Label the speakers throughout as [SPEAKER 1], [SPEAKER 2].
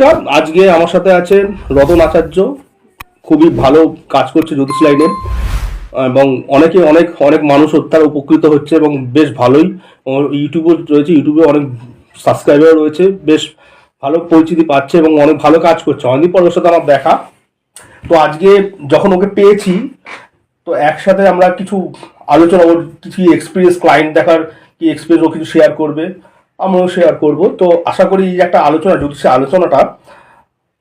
[SPEAKER 1] নমস্কার। আজকে আমার সাথে আছেন রতন আচার্য। খুবই ভালো কাজ করছে জ্যোতিষ লাইনে। এবং অনেকে অনেক অনেক মানুষ দ্বারা উপকৃত হচ্ছে এবং বেশ ভালোই। ওর ইউটিউবে রয়েছে, ইউটিউবে অনেক সাবস্ক্রাইবার রয়েছে, বেশ ভালো পরিচিতি পাচ্ছে এবং অনেক ভালো কাজ করছে। অনেকদিন পর ওর সাথে আমার দেখা। তো আজকে যখন ওকে পেয়েছি, তো একসাথে আমরা কিছু আলোচনা ওর কিছু এক্সপিরিয়েন্স ক্লায়েন্ট দেখার, কি এক্সপিরিয়েন্স ও কিছু শেয়ার করবে। আমরাও শেয়ার করব। তো আশা করি যে একটা আলোচনা জ্যোতিষের আলোচনাটা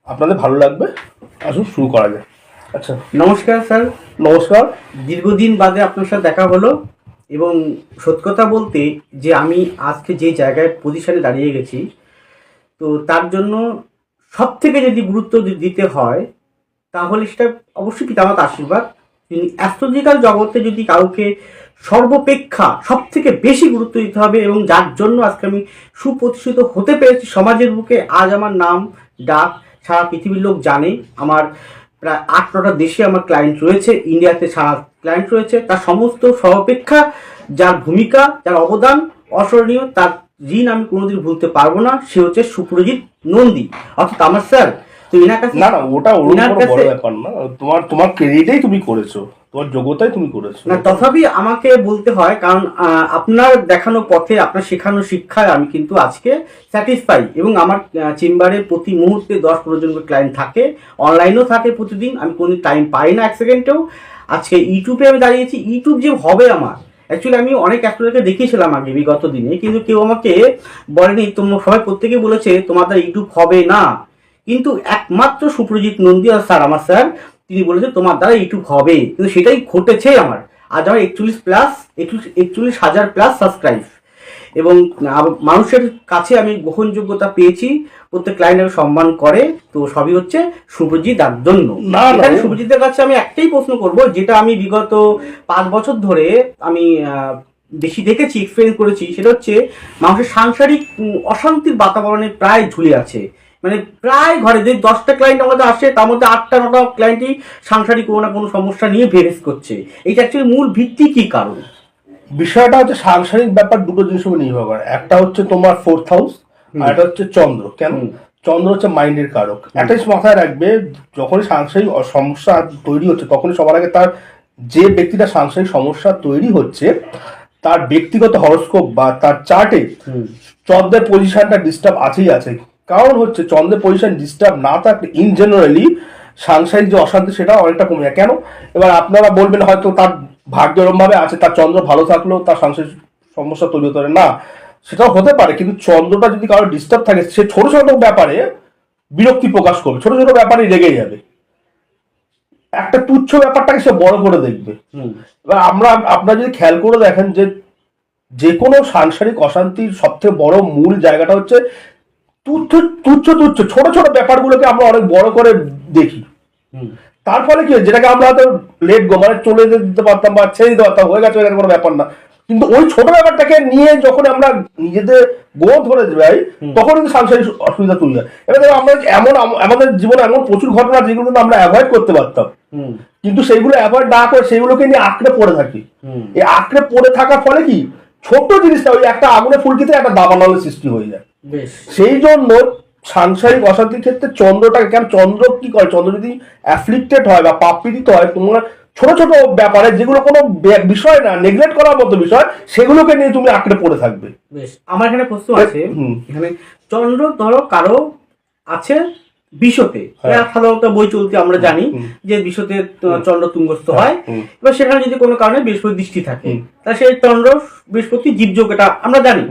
[SPEAKER 1] আপনাদের ভালো লাগবে। আসুন শুরু করা যায় আচ্ছা।
[SPEAKER 2] নমস্কার স্যার।
[SPEAKER 1] নমস্কার।
[SPEAKER 2] দীর্ঘদিন বাদে আপনার সাথে দেখা হলো এবং সত্য কথা বলতে যে আমি আজকে যে জায়গায় পজিশনে দাঁড়িয়ে গেছি তো তার জন্য সব থেকে যদি গুরুত্ব দিতে হয় তাহলে সেটা অবশ্যই পিতামাতা আশীর্বাদ অ্যাস্ট্রোলজিক্যাল জগতে যদি কাউকে সর্বপেক্ষা সব থেকে বেশি গুরুত্ব দিতে হবে এবং যার জন্য আজকে আমি সুপ্রতিষ্ঠিত হতে পেরেছি সমাজের বুকে, আজ আমার নাম ডাক, সারা পৃথিবীর লোক জানে, আমার প্রায় আট, নটা দেশে আমার ক্লায়েন্ট রয়েছে, ইন্ডিয়াতে সারা ক্লায়েন্ট রয়েছে, তার সমস্ত সর্বাপেক্ষা যার ভূমিকা, যার অবদান অস্মরণীয়, তার ঋণ আমি কোনোদিন ভুলতে পারব না, সে হচ্ছে সুপ্রজিৎ নন্দী। অর্থাৎ আমার স্যার তো এনার কাছে
[SPEAKER 1] না না ওটা ওর
[SPEAKER 2] এনার
[SPEAKER 1] কোনো বড় ব্যাপার না। তোমার তোমার ক্রেডিটেই তুমি করেছ। তোমার যোগ্যতাই তুমি করেছ।
[SPEAKER 2] না তথাপি আমাকে বলতে হয় কারণ আপনার দেখানো পথে আপনার শেখানো শিক্ষায় আমি কিন্তু আজকে স্যাটিসফাই এবং আমার চেম্বারে প্রতি মুহূর্তে দশ পনেরো জন ক্লায়েন্ট থাকে। অনলাইনেও থাকে প্রতিদিন। আমি কোনো টাইম পাই না এক সেকেন্ডেও আজকে ইউটিউবে আমি দাঁড়িয়েছি। ইউটিউব যে হবে আমার। অ্যাকচুয়ালি আমি অনেক অ্যাস্ট্রোলজারকে দেখিয়েছিলাম আগে বিগত দিনে। কিন্তু কেউ আমাকে বলেনি তোমরা সবাই প্রত্যেকে বলেছে তোমাদের ইউটিউব হবে না। কিন্তু একমাত্র সুপ্রজিৎ নন্দী আর স্যার আমার স্যার তিনি বলেছেন তোমার দ্বারা ইউটিউব হবে। কিন্তু সেটাই ঘটেছে আমার। আজ আমার একচল্লিশ প্লাস একচল্লিশ হাজার প্লাস সাবস্ক্রাইব এবং মানুষের কাছে আমি গ্রহণযোগ্যতা পেয়েছি প্রত্যেক ক্লায়েন্ট আমাকে সম্মান করে। তো সবই হচ্ছে সুপ্রজিৎ দার জন্য সুপ্রজিতের কাছে আমি একটাই প্রশ্ন করব যেটা আমি বিগত পাঁচ বছর ধরে আমি আহ, বেশি দেখেছি এক্সপিরিয়েন্স করেছি। সেটা হচ্ছে মানুষের সাংসারিক অশান্তির বাতাবরণে প্রায় ঝুলে আছে। মানে প্রায় ঘরে যে দশটা ক্লায়েন্ট আমাদের আসে তার মধ্যে আটটা নটা ক্লায়েন্টই সাংসারিক কোনো না কোনো সমস্যা নিয়ে ফেস করছে। এইটা অ্যাকচুয়ালি মূল ভিত্তি কি কারণ?
[SPEAKER 1] বিষয়টা হচ্ছে সাংসারিক ব্যাপার দুটো জিনিসের উপর নির্ভর করে। একটা হচ্ছে তোমার ফোর্থ হাউস আর একটা হচ্ছে চন্দ্র। কেন? চন্দ্র হচ্ছে মাইন্ডের কারক। একটা মাথায় রাখবে যখনই সাংসারিক সমস্যা তৈরি হচ্ছে তখনই সবার আগে তার যে ব্যক্তিটা সাংসারিক সমস্যা তৈরি হচ্ছে তার ব্যক্তিগত হরস্কোপ বা তার চার্টে চন্দ্রের পজিশনটা ডিস্টার্ব আছেই আছে কারণ হচ্ছে চন্দ্রের পজিশন ডিস্টার্ব না থাকলে ইন জেনারেলি সাংসারিক যে অশান্তি সেটা অনেকটা কমে যায়। কেন? এবার আপনারা বলবেন হয়তো তার ভাগ্য এরম ভাবে আছে তার চন্দ্র ভালো থাকলেও তার সাংসারিক সমস্যা তৈরি হতে না সেটাও হতে পারে কিন্তু চন্দ্রটা যদি কারও ডিস্টার্ব থাকে সে ছোট ছোট ব্যাপারে বিরক্তি প্রকাশ করবে ছোট ছোট ব্যাপারে রেগে যাবে। একটা তুচ্ছ ব্যাপারটাকে সে বড় করে দেখবে। এবার আমরা আপনারা যদি খেয়াল করে দেখেন যে যে কোনো সাংসারিক অশান্তির সবথেকে বড় মূল জায়গাটা হচ্ছে তুচ্ছ তুচ্ছ তুচ্ছ ছোট ছোট ব্যাপারগুলোকে আমরা অনেক বড় করে দেখি। তার ফলে কি? যেটাকে আমরা হয়তো লেট গো মানে চলে যেতে দিতে পারতাম বা ছেড়ে দিতে পারতাম হয়ে গেছে এরকম কোনো ব্যাপার না। কিন্তু ওই ছোট ব্যাপারটাকে নিয়ে যখন আমরা নিজেদের গো ধরে যাই তখন কিন্তু সাংসারিক অসুবিধা তুলে যায়। এবার দেখো আমরা এমন আমাদের জীবনে এমন প্রচুর ঘটনা যেগুলো কিন্তু আমরা অ্যাভয়েড করতে পারতাম। কিন্তু সেইগুলো অ্যাভয়েড না করে সেইগুলোকে নিয়ে আঁকড়ে পড়ে থাকি। এই আঁকড়ে পড়ে থাকার ফলে কি ছোট্ট জিনিসটা ওই একটা আগুনে ফুলকিতে একটা দাবানলের সৃষ্টি হয়ে যায়। সেই জন্য সাংসারিক অশান্তির ক্ষেত্রে চন্দ্রটাকে কেন চন্দ্র কি করে? চন্দ্র যদি অ্যাফ্লিক্টেড হয় বা পাপপীড়িত হয় তোমার ছোট ছোট ব্যাপারে যেগুলো কোনো বিষয় না নেগলেক্ট করার মতো বিষয় সেগুলোকে নিয়ে তুমি আঁকড়ে পড়ে থাকবে।
[SPEAKER 2] বেশ। আমার এখানে প্রশ্ন আছে। এখানে চন্দ্র ধরো কারও আছে বিশ্বতে
[SPEAKER 1] হ্যাঁ।
[SPEAKER 2] সাধারণত বই চলতে আমরা জানি যে বিশ্বতে চন্দ্র তুঙ্গস্থ হয় এবার সেখানে যদি কোনো কারণে বৃহস্পতি দৃষ্টি থাকে তা সেই চন্দ্র বৃহস্পতি জীবযোগ এটা আমরা জানি।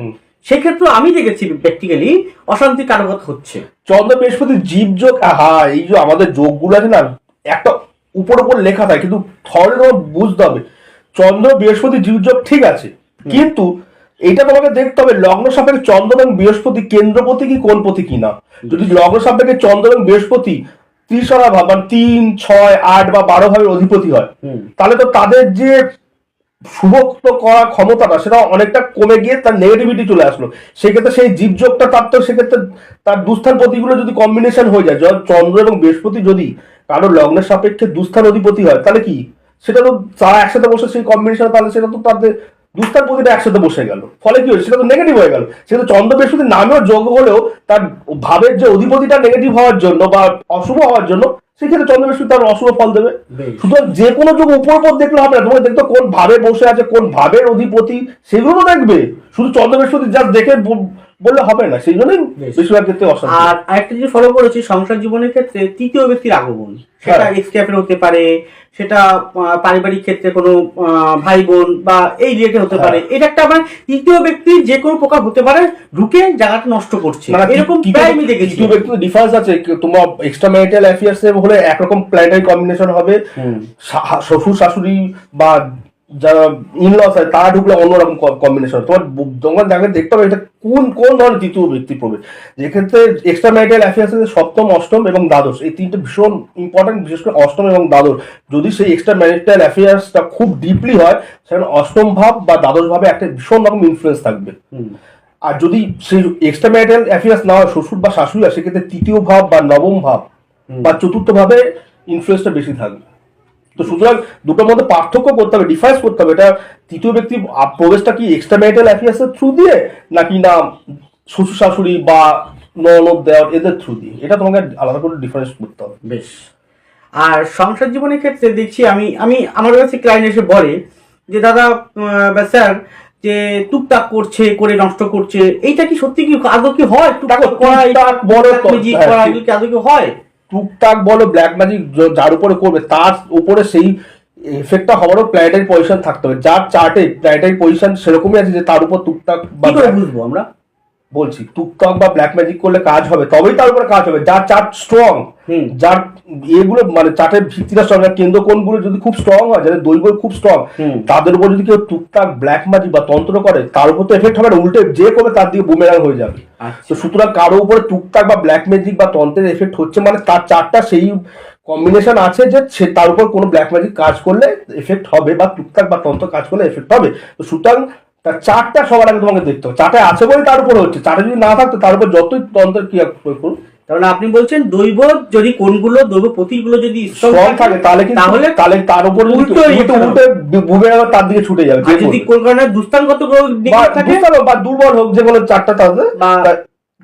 [SPEAKER 2] সেক্ষেত্রে আমি দেখেছি প্র্যাকটিক্যালি অশান্তি কারকত হচ্ছে।
[SPEAKER 1] চন্দ্র বৃহস্পতি জীবযোগ হ্যাঁ এই যে আমাদের যোগগুলো আছে না একটা উপর উপর লেখা থাকে কিন্তু থরে তোমার বুঝতে হবে। চন্দ্র বৃহস্পতি জীব যোগ ঠিক আছে কিন্তু এটা তোমাকে দেখতে হবে লগ্ন সাপেক্ষে চন্দ্র এবং বৃহস্পতি কেন্দ্রপতি কি কোনপতি কি না। যদি লগ্ন সাপেক্ষে চন্দ্র এবং বৃহস্পতি ত্রিশরা ভাব মানে তিন ছয় আট বা বারো ভাবের অধিপতি হয় তাহলে তো তাদের যে সুভক্ত করার ক্ষমতাটা সেটা অনেকটা কমে গিয়ে তার নেগেটিভিটি চলে আসলো। সেক্ষেত্রে সেই জীবযোগটা তার তো সেক্ষেত্রে তার দুস্থান প্রতিগুলো যদি কম্বিনেশন হয়ে যায় চন্দ্র এবং বৃহস্পতি যদি কারোর লগ্নের সাপেক্ষে দুস্থান অধিপতি হয়, তাহলে কি? সেটা তো তারা একসাথে বসে সেই কম্বিনেশন তাহলে সেটা তো তাদের দুস্তার প্রতিটা একসাথে বসে গেল। ফলে কি হয়েছে? সেটা তো নেগেটিভ হয়ে গেল। সেটা চন্দ্র বৃহস্পতির নামেও যোগ হলেও তার ভাবের যে অধিপতিটা নেগেটিভ হওয়ার জন্য বা অশুভ হওয়ার জন্য সেক্ষেত্রে চন্দ্র বৃহস্পতি তার অশুভ ফল দেবে।
[SPEAKER 2] শুধু
[SPEAKER 1] সুতরাং যে কোনো যোগ উপর উপর দেখলে হবে না। তোমাকে দেখতো কোন ভাবে বসে আছে কোন ভাবের অধিপতি সেগুলো দেখবে। শুধু চন্দ্র বৃহস্পতি যা দেখে বললে হবে না সেই জন্যই বেশিরভাগ ক্ষেত্রে
[SPEAKER 2] আর আরেকটা জিনিস ফলো করেছি সংসার জীবনের ক্ষেত্রে তৃতীয় ব্যক্তির আগমন। সেটা
[SPEAKER 1] হ্যাঁ।
[SPEAKER 2] এক্সক্যাপের হতে পারে সেটা পারিবারিক ক্ষেত্রে কোনো ভাই বোন বা এই রিলেটেড হতে পারে।
[SPEAKER 1] হ্যাঁ।
[SPEAKER 2] এটা একটা আমার তৃতীয় ব্যক্তি যে কোনো প্রকার হতে পারে ঢুকে জায়গাটা নষ্ট করছে।
[SPEAKER 1] মানে
[SPEAKER 2] এরকম প্রায় আমি দেখেছি।
[SPEAKER 1] তৃতীয় ব্যক্তির ডিফারেন্স আছে তোমার এক্সট্রা ম্যারিটাল অ্যাফেয়ার্স হলে একরকম প্ল্যানেটারি কম্বিনেশন হবে। শ্বশুর শাশুড়ি বা যারা ইনলস হয় তারা ঢুকলে অন্যরকম কম্বিনেশন তোমার তোমার দেখে দেখতে হবে এটা কোন কোন ধরনের তৃতীয় ব্যক্তি পড়বে? যেক্ষেত্রে এক্সট্রা ম্যারিটাল অ্যাফেয়ার্স সপ্তম অষ্টম এবং দ্বাদশ এই তিনটে ভীষণ ইম্পর্টেন্ট বিশেষ করে অষ্টম এবং দ্বাদশ। যদি সেই এক্সট্রা ম্যারিটাল অ্যাফেয়ার্সটা খুব ডিপলি হয় সেখানে অষ্টম ভাব বা দ্বাদশ ভাবে একটা ভীষণ রকম ইনফ্লুয়েন্স থাকবে। আর যদি সেই এক্সট্রা ম্যারিটাল অ্যাফেয়ার্স না হয় শ্বশুর বা শাশুড়ি হয় সেক্ষেত্রে তৃতীয় ভাব বা নবম ভাব বা চতুর্থ ভাবে ইনফ্লুয়েন্সটা বেশি থাকবে। তো সুতরাং দুটোর মধ্যে পার্থক্য করতে হবে ডিফারেন্স করতে হবে। এটা তৃতীয় ব্যক্তি প্রবেশটা কি এক্সট্রা ম্যারিটাল অ্যাফেয়ার্সের থ্রু দিয়ে নাকি না শ্বশুর শাশুড়ি বা ননদ দেওয়ার এদের থ্রু দিয়ে? এটা তোমাকে আলাদা করে ডিফারেন্স করতে হবে।
[SPEAKER 2] বেশ। আর সংসার জীবনের ক্ষেত্রে দেখছি আমি আমি আমার কাছে ক্লায়েন্ট এসে বলে যে দাদা বা স্যার যে টুকটাক করছে করে নষ্ট করছে এইটা কি সত্যি কি আদৌ কি হয়? টুকটাক করা
[SPEAKER 1] বড় হ্যাঁ,
[SPEAKER 2] করা কি আদৌ কি হয়?
[SPEAKER 1] টুকটাক বলো ব্ল্যাক ম্যাজিক যার উপরে করবে, তার উপরে সেই এফেক্টটা হওয়ারও প্ল্যানেটারি পজিশন থাকতে হবে। যার চার্টে প্ল্যানেটারি পজিশন সেরকমই আছে যে তার উপর টুকটাক
[SPEAKER 2] বুঝব আমরা?
[SPEAKER 1] বলছি টুকটাক বা ব্ল্যাক ম্যাজিক করলে কাজ হবে তবেই তার উপরে কাজ হবে যার চার্ট স্ট্রং
[SPEAKER 2] হুম।
[SPEAKER 1] যার এগুলো মানে চার্টের ভিত্তিটা স্ট্রং কেন্দ্র কোণগুলো যদি খুব স্ট্রং হয় যাদের দৈব খুব স্ট্রং। তাদের উপর যদি কেউ টুকটাক ব্ল্যাক ম্যাজিক বা তন্ত্র করে তার উপর তো এফেক্ট হবে না উল্টে যে করবে তার দিকে বুমেরাং হয়ে যাবে
[SPEAKER 2] আচ্ছা।
[SPEAKER 1] তো সুতরাং কারও উপরে টুকটাক বা ব্ল্যাক ম্যাজিক বা তন্ত্রের এফেক্ট হচ্ছে মানে তার চারটা সেই কম্বিনেশন আছে যে সে তার উপর কোনো ব্ল্যাক ম্যাজিক কাজ করলে এফেক্ট হবে বা টুকটাক বা তন্ত্র কাজ করলে এফেক্ট হবে তো সুতরাং তার চারটা সবার আগে তোমাকে দেখতে হবে। চারটে আছে বলে তার উপর হচ্ছে। চারটে যদি না থাকতো তার উপর যতই তন্ত্রের ক্রিয়া প্রয়োগ করুন
[SPEAKER 2] মানে আপনি বলছেন দৈব যদি কোনগুলো দৈব প্রতীকগুলো যদি
[SPEAKER 1] স্ট্রং থাকে তাহলে
[SPEAKER 2] তাহলে
[SPEAKER 1] তাহলে তার উপর
[SPEAKER 2] উল্টো
[SPEAKER 1] উল্টে উল্টে বুমেরাং তার দিকে ছুটে যাবে
[SPEAKER 2] যদি। কোন কারণে দুস্থানগত থাকে
[SPEAKER 1] বা দুর্বল হোক যে কোনো চারটা
[SPEAKER 2] বা-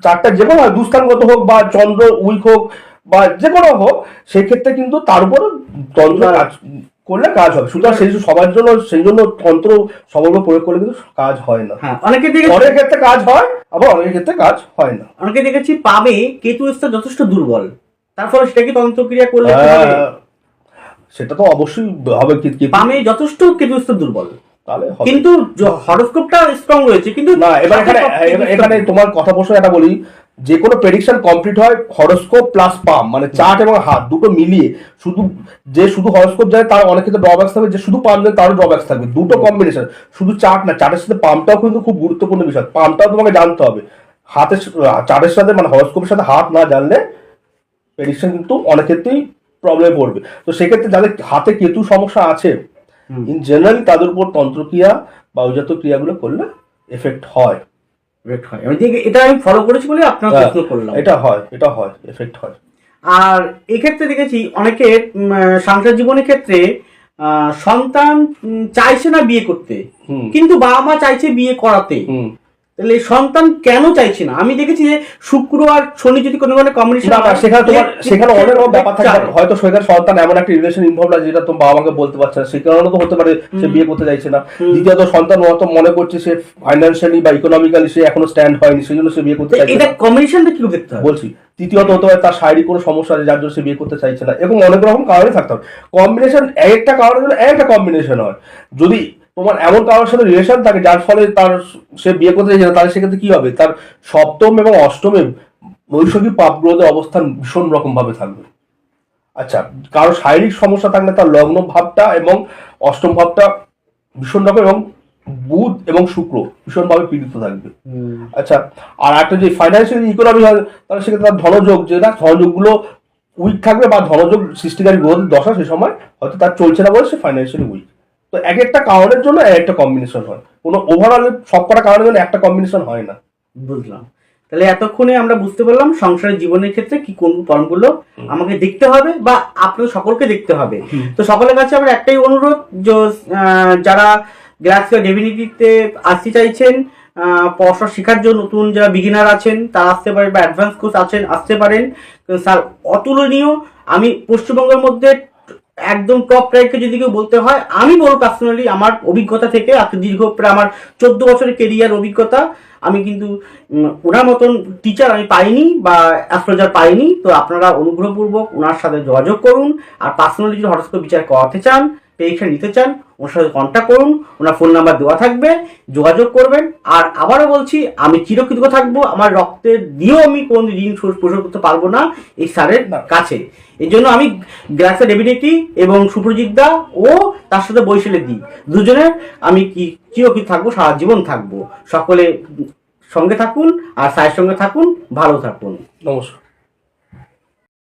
[SPEAKER 1] চারটা যে কোনো দুস্থানগত হোক বা চন্দ্র উইক হোক বা যে কোনো হোক সেই ক্ষেত্রে কিন্তু তার উপর তন্ত্র করলে কাজ হবে। সুতরাং সেই সবার জন্য সেই জন্য তন্ত্র উপর প্রয়োগ করলে কিন্তু কাজ হয় না।
[SPEAKER 2] হ্যাঁ অনেকে দেখেছি
[SPEAKER 1] অনেক ক্ষেত্রে কাজ হয় আবার অনেক ক্ষেত্রে কাজ হয় না।
[SPEAKER 2] অনেকে দেখেছি পাবে কেতু স্তর যথেষ্ট দুর্বল। তার ফলে সেটা কি তন্ত্রক্রিয়া করলে কি হবে?
[SPEAKER 1] হ্যাঁ, সেটা তো অবশ্যই হবে কি
[SPEAKER 2] পামে যথেষ্ট কেতু স্তর দুর্বল।
[SPEAKER 1] তাহলে
[SPEAKER 2] কিন্তু হরস্কোপটা স্ট্রং রয়েছে কিন্তু
[SPEAKER 1] না এবার এখানে এখানে- তোমার কথা প্রশ্ন এটা বলি। যে কোনো প্রেডিকশন কমপ্লিট হয় হরস্কোপ প্লাস পাম মানে চার্ট এবং হাত দুটো মিলিয়ে। শুধু যে শুধু হরস্কোপ যায় তার অনেক ক্ষেত্রে ড্রব্যাক্স থাকবে। যে শুধু পাম যায় তারও ড্রব্যাক্স থাকবে। দুটো কম্বিনেশন শুধু চার্ট না চার্টের সাথে পামটাও কিন্তু খুব গুরুত্বপূর্ণ বিষয়। পামটাও তোমাকে জানতে হবে। হাতের চার্টের সাথে মানে হরস্কোপের সাথে হাত না জানলে প্রেডিকশন কিন্তু অনেক ক্ষেত্রেই প্রবলেমে পড়বে। তো সেক্ষেত্রে যাদের হাতে কেতু সমস্যা আছে ইন জেনারেলি তাদের উপর তন্ত্রক্রিয়া বা ক্রিয়াগুলো করলে এফেক্ট হয়।
[SPEAKER 2] Correct হয়। আমি দেখি- এটা আমি ফলো করেছি বলে আপনার
[SPEAKER 1] হ্যাঁ,
[SPEAKER 2] প্রশ্ন করলাম।
[SPEAKER 1] এটা হয় এটা হয় এফেক্ট হয়।
[SPEAKER 2] আর এক্ষেত্রে দেখেছি অনেকের সংসার জীবনের ক্ষেত্রে আহ, সন্তান চাইছে না বিয়ে করতে। কিন্তু বাবা মা চাইছে বিয়ে করাতে। তাহলে সন্তান কেন চাইছে না? আমি দেখেছি যে শুক্র আর শনি যদি কোনো কোনো কম্বিনেশন
[SPEAKER 1] সেখানে তোমার সেখানে অনেক রকম ব্যাপার থাকে। হয়তো সেখানে সন্তান এমন একটা রিলেশন ইনভলভ আছে যেটা তোমার বাবা মাকে বলতে পারছে না। সে কারণে তো হতে পারে সে বিয়ে করতে চাইছে না। দ্বিতীয়ত সন্তান হয়তো মনে করছে সে ফাইন্যান্সিয়ালি বা ইকোনমিক্যালি সে এখনও স্ট্যান্ড হয়নি সেই জন্য সে বিয়ে করতে চাইছে
[SPEAKER 2] এটা কম্বিনেশনটা কি দেখতে হবে
[SPEAKER 1] বলছি তৃতীয়ত হতে পারে তার শারীরিক কোনো সমস্যা আছে যার জন্য সে বিয়ে করতে চাইছে না। এবং অনেক রকম কারণে থাকতে হবে। কম্বিনেশন একটা কারণের জন্য একটা কম্বিনেশন হয়। যদি তোমার এমন কারোর সাথে রিলেশন থাকে যার ফলে তার সে বিয়ে করতে চাইছে না তাহলে সেক্ষেত্রে কি হবে? তার সপ্তম এবং অষ্টমে বৈশাখী পাপগ্রহদের অবস্থান ভীষণ রকম ভাবে থাকবে। আচ্ছা কারও শারীরিক সমস্যা থাকলে তার লগ্ন ভাবটা এবং অষ্টম ভাবটা ভীষণ রকম এবং বুধ এবং শুক্র ভীষণভাবে পীড়িত থাকবে। আচ্ছা আর একটা যে ফাইন্যান্সিয়াল ইকোনমি হয় তাহলে সেক্ষেত্রে তার ধনযোগ যেটা ধনযোগগুলো উইক থাকবে বা ধনযোগ সৃষ্টিকারী গ্রহদের দশা সে সময় হয়তো তার চলছে না বলে সে ফাইন্যান্সিয়ালি উইক তো এক একটা কারণের জন্য এক একটা কম্বিনেশন হয়। কোনো ওভারঅল সবকটা কারণের জন্য একটা কম্বিনেশন হয় না।
[SPEAKER 2] বুঝলাম। তাহলে এতক্ষণে আমরা বুঝতে পারলাম সংসারের জীবনের ক্ষেত্রে কি কোন ফর্মগুলো আমাকে দেখতে হবে বা আপনাদের সকলকে দেখতে হবে। তো সকলের কাছে আমার একটাই অনুরোধ যে যারা গ্লাক্সিও ডেভিনিটিতে আসতে চাইছেন পড়াশোনা শেখার জন্য নতুন যারা বিগিনার আছেন তারা আসতে পারেন বা অ্যাডভান্স কোর্স আছেন আসতে পারেন। স্যার অতুলনীয়। আমি পশ্চিমবঙ্গের মধ্যে একদম টপ র্যাঙ্কে যদি কেউ বলতে হয়, আমি বলব পার্সোনালি আমার অভিজ্ঞতা থেকে এত দীর্ঘ প্রায় আমার চোদ্দ বছরের কেরিয়ার অভিজ্ঞতা, আমি কিন্তু ওনার মতন টিচার আমি পাইনি বা অ্যাস্ট্রোলজার পাইনি, তো আপনারা অনুগ্রহপূর্বক ওনার সাথে যোগাযোগ করুন, আর পার্সোনালি যদি হরস্কোপ বিচার করাতে চান পরীক্ষা নিতে চান ওনার সাথে কন্ট্যাক্ট করুন ওনার ফোন নাম্বার দেওয়া থাকবে যোগাযোগ করবেন। আর আবারও বলছি আমি চিরকৃতজ্ঞ থাকব আমার রক্তের দিয়েও আমি কোন ঋণ শোধ পরিশোধ করতে পারব না এই স্যারের কাছে। এই জন্য আমি গ্রাসা ডেভিডিটি এবং সুপ্রজিৎ দা ও তার সাথে বৈশালের দিই দুজনের আমি কি চিরকৃত থাকব সারা জীবন থাকব। সকলে সঙ্গে থাকুন আর স্যারের সঙ্গে থাকুন ভালো থাকুন।
[SPEAKER 1] নমস্কার।